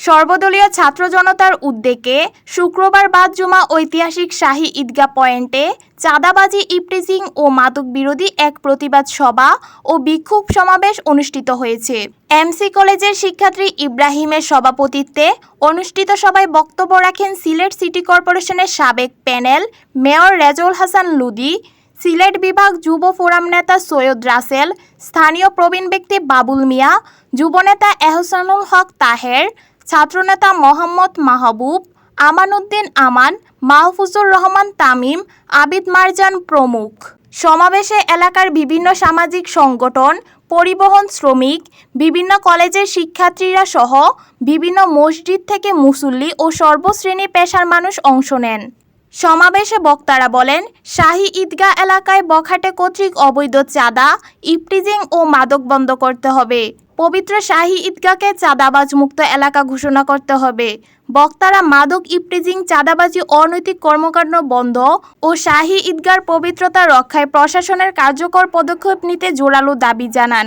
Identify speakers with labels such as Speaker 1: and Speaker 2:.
Speaker 1: সর্বদলীয় ছাত্র জনতার উদ্যোগে শুক্রবার বাদ জুমা ঐতিহাসিক শাহী ঈদগাহ পয়েন্টে চাঁদাবাজি, ইপটিজিং ও মাদক বিরোধী এক প্রতিবাদ সভা ও বিক্ষোভ সমাবেশ অনুষ্ঠিত হয়েছে। এমসি কলেজের শিক্ষার্থী ইব্রাহিমের সভাপতিত্বে অনুষ্ঠিত সভায় বক্তব্য রাখেন সিলেট সিটি কর্পোরেশনের সাবেক প্যানেল মেয়র রেজউল হাসান লুদি, সিলেট বিভাগ যুব ফোরাম নেতা সৈয়দ রাসেল, স্থানীয় প্রবীণ ব্যক্তি বাবুল মিয়া যুবনেতা এহসানুল হক তাহের ছাত্রনেতা মোহাম্মদ মাহবুব আমানউদ্দিন আমান, মাহফুজুর রহমান তামিম, আবিদ মারজান প্রমুখ। সমাবেশে এলাকার বিভিন্ন সামাজিক সংগঠন, পরিবহন শ্রমিক, বিভিন্ন কলেজের শিক্ষার্থীরা সহ বিভিন্ন মসজিদ থেকে মুসল্লি ও সর্বশ্রেণী পেশার মানুষ অংশ নেন। সমাবেশে বক্তারা বলেন, শাহী ঈদগাহ এলাকায় বখাটে কর্তৃক অবৈধ চাঁদা, ইপটিজিং ও মাদক বন্ধ করতে হবে। পবিত্র শাহী ঈদগাহকে চাঁদাবাজ মুক্ত এলাকা ঘোষণা করতে হবে। বক্তারা মাদক, ইপটিজিং, চাঁদাবাজি, অনৈতিক কর্মকাণ্ড বন্ধ ও শাহী ঈদগার পবিত্রতা রক্ষায় প্রশাসনের কার্যকর পদক্ষেপ নিতে জোরালো দাবি জানান।